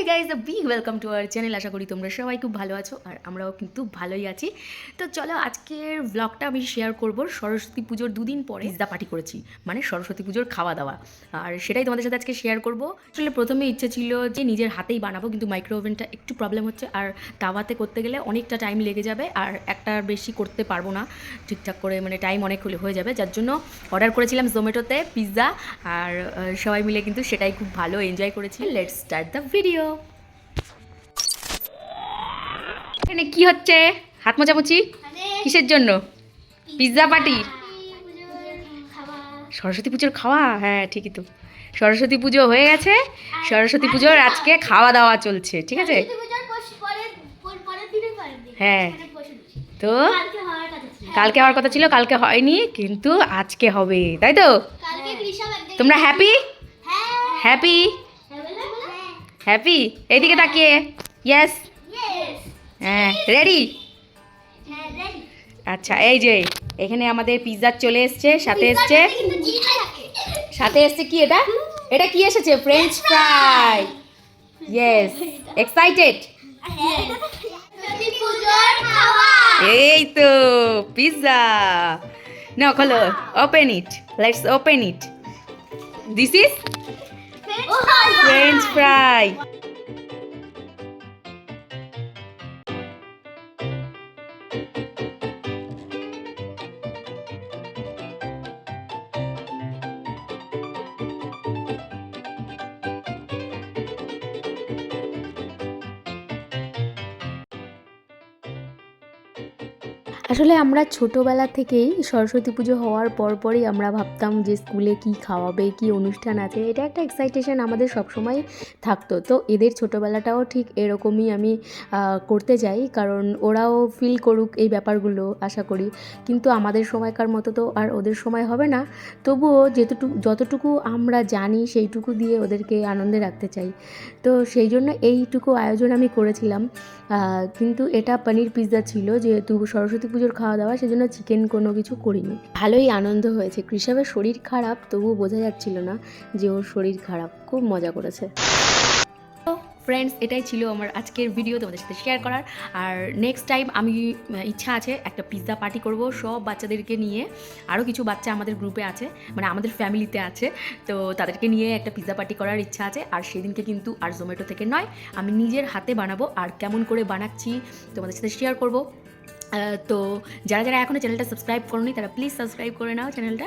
Hey guys the big welcome to our channel আশা করি তোমরা সবাই খুব ভালো আছো আর আমরাও কিন্তু ভালোই আছি। তো চলো আজকের ব্লগটা আমি শেয়ার করব সরস্বতী পুজোর দুদিন পরে। পিজা পার্টি করেছি মানে সরস্বতী পুজোর খাওয়া দাওয়া। আর সেটাই তোমাদের সাথে আজকে শেয়ার করব। আসলে প্রথমে ইচ্ছে ছিল যে নিজের হাতেই বানাবো, কিন্তু মাইক্রো ওভেনটা একটু প্রবলেম হচ্ছে আর তাওয়াতে করতে গেলে অনেকটা টাইম লেগে যাবে আর একটা বেশি করতে পারব না। ঠিকঠাক করে মানে টাইম অনেক হলে হয়ে যাবে। যার জন্য অর্ডার করেছিলাম জোম্যাটোতে পিৎজা আর সবাই মিলে কিন্তু সেটাই খুব ভালো এনজয় করেছি। লেটস স্টার্ট দ্য ভিডিও এখানে কি হচ্ছে? হাত মোচামুচি কিসের জন্য? Pizza party? সরস্বতী পুজোর খাওয়া? হ্যাঁ ঠিকই তো। সরস্বতী পুজো হয়ে গেছে। সরস্বতী পুজোর আজকে খাওয়া দাওয়া চলছে ঠিক আছে? হ্যাঁ। তো? কালকে হওয়ার কথা ছিল। কালকে হয়নি কিন্তু আজকে হবে তাই তো? তোমরা হ্যাপি হ্যাপি হ্যাপি এইদিকে তাকিয়ে। ইয়েস হ্যাঁ রেডি আচ্ছা এই যে এখানে আমাদের পিৎজা চলে এসছে সাথে এসছে সাথে এসছে কি এটা? এটা কি এসেছে? ফ্রেঞ্চ ফ্রাই ইয়েস এক্সাইটেড এই তো পিৎজা না খোলো open it let's open it this is French fry আসলে আমরা ছোটোবেলা থেকেই সরস্বতী পুজো হওয়ার পরপরই আমরা ভাবতাম যে স্কুলে কি খাওয়াবে, কি অনুষ্ঠান আছে। এটা একটা এক্সাইটেশন আমাদের সবসময় থাকতো। তো এদের ছোটোবেলাটাও ঠিক এরকমই আমি করতে চাই কারণ ওরাও ফিল করুক এই ব্যাপারগুলো, আশা করি। কিন্তু আমাদের সময়কার মতো তো আর ওদের সময় হবে না। তবুও যেতটুকু যতটুকু আমরা জানি সেইটুকু দিয়ে ওদেরকে আনন্দে রাখতে চাই। তো সেই জন্য এইটুকু আয়োজন আমি করেছিলাম। কিন্তু এটা পনির পিৎজা ছিল, যেহেতু সরস্বতী পুজোর খাওয়া দাওয়া সেজন্য চিকেন কোনো কিছু করিনি। ভালোই আনন্দ হয়েছে। কৃষকের শরীর খারাপ, তবুও বোঝা যাচ্ছিল না যে ওর শরীর খারাপ। খুব মজা করেছে। ফ্রেন্ডস এটাই ছিল আমার আজকের ভিডিও তোমাদের সাথে শেয়ার করার। আর নেক্সট টাইম আমি ইচ্ছা আছে একটা পিৎজা পার্টি করব সব বাচ্চাদেরকে নিয়ে। আরও কিছু বাচ্চা আমাদের গ্রুপে আছে মানে আমাদের ফ্যামিলিতে আছে। তো তাদেরকে নিয়ে একটা পিৎজা পার্টি করার ইচ্ছা আছে। আর সেদিনকে কিন্তু আর জোম্যাটো থেকে নয়, আমি নিজের হাতে বানাবো। আর কেমন করে বানাচ্ছি তোমাদের সাথে শেয়ার করব। তো যারা যারা এখনও চ্যানেলটা সাবস্ক্রাইব করোনি, তারা প্লিজ সাবস্ক্রাইব করে নাও চ্যানেলটা।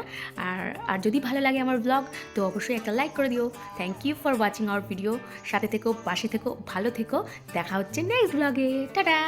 আর আর যদি ভালো লাগে আমার ব্লগ তো অবশ্যই একটা লাইক করে দিও। Thank you for watching our video সাথে থেকো, পাশে থেকো, ভালো থেকো। দেখা হচ্ছে নেক্সট ব্লগে টাটা